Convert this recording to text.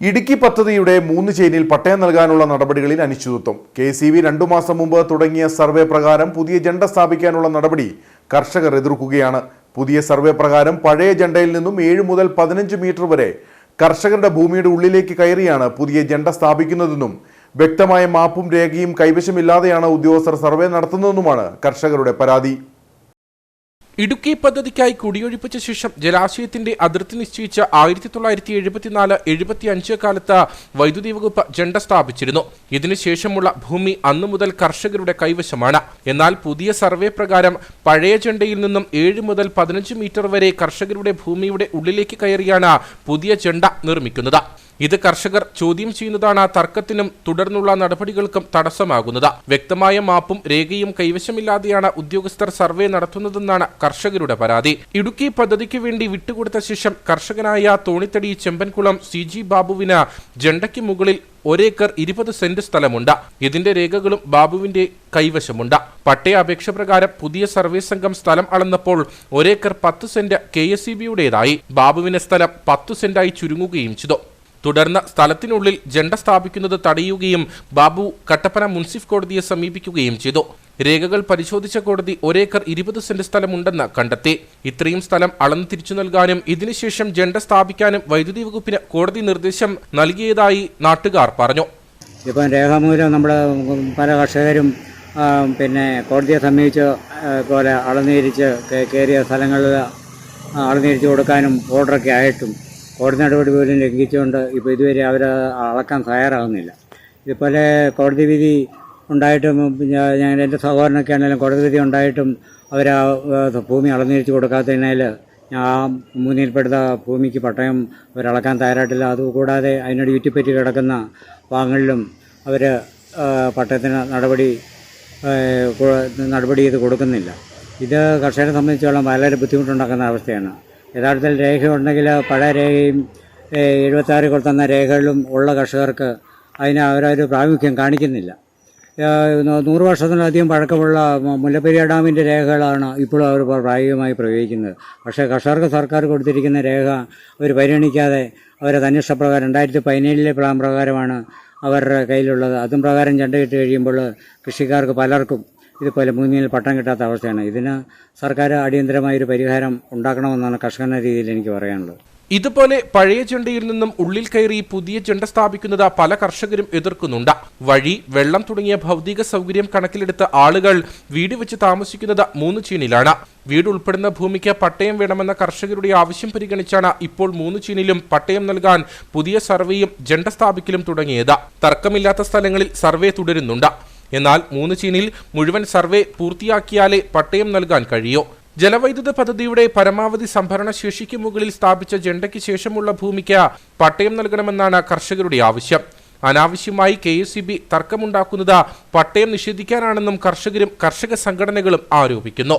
ഇടുക്കി പദ്ധതിയുടെ മൂന്ന് ചെയിനിൽ പട്ടയം നൽകാനുള്ള നടപടികളിൽ അനിശ്ചിതത്വം. കെ സി വി രണ്ടു മാസം മുമ്പ് തുടങ്ങിയ സർവേ പ്രകാരം പുതിയ ജണ്ട സ്ഥാപിക്കാനുള്ള നടപടി കർഷകർ എതിർക്കുകയാണ്. പുതിയ സർവേ പ്രകാരം പഴയ ജണ്ടയിൽ നിന്നും ഏഴ് മുതൽ പതിനഞ്ച് മീറ്റർ വരെ കർഷകരുടെ ഭൂമിയുടെ ഉള്ളിലേക്ക് കയറിയാണ് പുതിയ ജണ്ട സ്ഥാപിക്കുന്നതെന്നും വ്യക്തമായ മാപ്പും രേഖയും കൈവശമില്ലാതെയാണ് ഉദ്യോഗസ്ഥർ സർവേ നടത്തുന്നതെന്നുമാണ് കർഷകരുടെ പരാതി. ഇടുക്കി പദ്ധതിക്കായി കുടിയൊഴിപ്പിച്ച ശേഷം ജലാശയത്തിന്റെ അതിർത്തി നിശ്ചയിച്ച ആയിരത്തി തൊള്ളായിരത്തി എഴുപത്തിനാല് എഴുപത്തിയഞ്ച് കാലത്ത് വൈദ്യുതി വകുപ്പ് ജണ്ട സ്ഥാപിച്ചിരുന്നു. ഇതിനുശേഷമുള്ള ഭൂമി അന്നു മുതൽ കർഷകരുടെ കൈവശമാണ്. എന്നാൽ പുതിയ സർവേ പ്രകാരം പഴയ ജണ്ടയിൽ നിന്നും ഏഴ് മുതൽ പതിനഞ്ച് മീറ്റർ വരെ കർഷകരുടെ ഭൂമിയുടെ ഉള്ളിലേക്ക് കയറിയാണ് പുതിയ ജണ്ട നിർമ്മിക്കുന്നത്. ഇത് കർഷകർ ചോദ്യം ചെയ്യുന്നതാണ് തർക്കത്തിനും തുടർന്നുള്ള നടപടികൾക്കും തടസ്സമാകുന്നത്. വ്യക്തമായ മാപ്പും രേഖയും കൈവശമില്ലാതെയാണ് ഉദ്യോഗസ്ഥർ സർവേ നടത്തുന്നതെന്നാണ് കർഷകരുടെ പരാതി. ഇടുക്കി പദ്ധതിക്ക് വേണ്ടി വിട്ടുകൊടുത്ത ശേഷം കർഷകനായ തോണിത്തടി ചെമ്പൻകുളം സി ജി ബാബുവിന് ജണ്ടയ്ക്ക് മുകളിൽ ഒരേക്കർ ഇരുപത് സെന്റ് സ്ഥലമുണ്ട്. ഇതിന്റെ രേഖകളും ബാബുവിന്റെ കൈവശമുണ്ട്. പട്ടയ അപേക്ഷ പ്രകാരം പുതിയ സർവേ സംഘം സ്ഥലം അളന്നപ്പോൾ ഒരേക്കർ പത്ത് സെന്റ് കെ എസ് ഇ ബിയുടേതായി. ബാബുവിന്റെ സ്ഥലം പത്ത് സെന്റായി ചുരുങ്ങുകയും ചെയ്തു. തുടർന്ന് സ്ഥലത്തിനുള്ളിൽ ജണ്ട സ്ഥാപിക്കുന്നത് തടയുകയും ബാബു കട്ടപ്പന മുൻസിഫ് കോടതിയെ സമീപിക്കുകയും ചെയ്തു. രേഖകൾ പരിശോധിച്ച കോടതി ഒരേക്കർ ഇരുപത് സെന്റ് സ്ഥലമുണ്ടെന്ന് കണ്ടെത്തി. ഇത്രയും സ്ഥലം അളന്ന് തിരിച്ചു നൽകാനും ഇതിനുശേഷം ജണ്ട സ്ഥാപിക്കാനും വൈദ്യുതി വകുപ്പിന് കോടതി നിർദ്ദേശം നൽകിയതായി നാട്ടുകാർ പറഞ്ഞു. ഇപ്പം രേഖാമൂലം നമ്മൾ പല കർഷകരും പിന്നെ കോടതിയെ സമീപിച്ച് പോലെ അളന്നിരിച്ച് കയറിയ സ്ഥലങ്ങളിൽ അളന്നിരിച്ച് കൊടുക്കാനും ഓർഡറൊക്കെ ആയിട്ടും കോടതി നടപടി പോലും ലംഘിച്ചുകൊണ്ട് ഇപ്പോൾ ഇതുവരെ അവർ അളക്കാൻ തയ്യാറാകുന്നില്ല ഇതുപോലെ കോടതി വിധി ഉണ്ടായിട്ടും ഞാൻ എന്റെ സഹോദരനൊക്കെ ആണെങ്കിലും കോടതി വിധി ഉണ്ടായിട്ടും അവർ ഭൂമി അളന്നിരിച്ച് കൊടുക്കാത്തതിനാൽ ആ മുന്നിൽപ്പെടുത്ത ഭൂമിക്ക് പട്ടയം അവരളക്കാൻ തയ്യാറായിട്ടില്ല. അതുകൂടാതെ അതിനോട് ചുറ്റിപ്പറ്റി കിടക്കുന്ന ഭാഗങ്ങളിലും അവർ പട്ടയത്തിന് നടപടി നടപടി ചെയ്ത് കൊടുക്കുന്നില്ല. ഇത് കർഷകരെ സംബന്ധിച്ചോളം വളരെ ബുദ്ധിമുട്ടുണ്ടാക്കുന്ന അവസ്ഥയാണ്. യഥാർത്ഥത്തിൽ രേഖയുണ്ടെങ്കിൽ പഴയ രേഖയും എഴുപത്താറിൽ എഴുപത്താറ് കൊടുത്തുന്ന രേഖകളിലും ഉള്ള കർഷകർക്ക് അതിന് അവരൊരു പ്രാമുഖ്യം കാണിക്കുന്നില്ല. നൂറ് വർഷത്തിലധികം പഴക്കമുള്ള മുല്ലപ്പെരിയ മുല്ലപ്പെരിയാർ ഡാമിന്റെ രേഖകളാണ് ഇപ്പോഴും അവർ പ്രായോഗികമായി പ്രയോഗിക്കുന്നത്. പക്ഷേ കർഷകർക്ക് സർക്കാർ കൊടുത്തിരിക്കുന്ന രേഖ അവർ പരിഗണിക്കാതെ അവരെ തന്നിഷ്ടപ്രകാരം രണ്ടായിരത്തി പതിനേഴിലെ പ്ലാൻ പ്രകാരമാണ് അവരുടെ കയ്യിലുള്ളത്. അതും പ്രകാരം ചണ്ടയിട്ട് കഴിയുമ്പോൾ കൃഷിക്കാർക്ക് പലർക്കും ഇതുപോലെ മുന്നിൽ പട്ടം കിട്ടാത്ത അവസ്ഥയാണ്. ഇതിന് സർക്കാർ അടിയന്തരമായൊരു പരിഹാരം ഉണ്ടാക്കണമെന്നാണ് കർഷകന്റെ രീതിയിൽ എനിക്ക് പറയാനുള്ളത്. ഇതുപോലെ പഴയ ചെണ്ടയിൽ നിന്നും ഉള്ളിൽ കയറി പുതിയ ചെണ്ട സ്ഥാപിക്കുന്നത് പല കർഷകരും എതിർക്കുന്നുണ്ട്. വഴി വെള്ളം തുടങ്ങിയ ഭൗതിക സൗകര്യം കണക്കിലെടുത്ത ആളുകൾ വീട് വെച്ച് താമസിക്കുന്നത് മൂന്ന് ചീനിലാണ്. വീട് ഉൾപ്പെടുന്ന ഭൂമിക്ക് പട്ടയം വേണമെന്ന കർഷകരുടെ ആവശ്യം പരിഗണിച്ചാണ് ഇപ്പോൾ മൂന്ന് ചീനിലും പട്ടയം നൽകാൻ പുതിയ സർവേയും ജണ്ട സ്ഥാപിക്കലും തുടങ്ങിയത്. തർക്കമില്ലാത്ത സ്ഥലങ്ങളിൽ സർവേ തുടരുന്നുണ്ട്. എന്നാൽ മൂന്ന് ചീനിൽ മുഴുവൻ സർവേ പൂർത്തിയാക്കിയാലേ പട്ടയം നൽകാൻ കഴിയൂ. ജലവൈദ്യുത പദ്ധതിയുടെ പരമാവധി സംഭരണ ശേഷിക്ക് മുകളിൽ സ്ഥാപിച്ച ജണ്ടയ്ക്ക് ശേഷമുള്ള ഭൂമിക്ക് പട്ടയം നൽകണമെന്നാണ് കർഷകരുടെ ആവശ്യം. അനാവശ്യമായി കെ എസ് ബി തർക്കമുണ്ടാക്കുന്നത് പട്ടയം നിഷേധിക്കാനാണെന്നും കർഷകരും കർഷക സംഘടനകളും ആരോപിക്കുന്നു.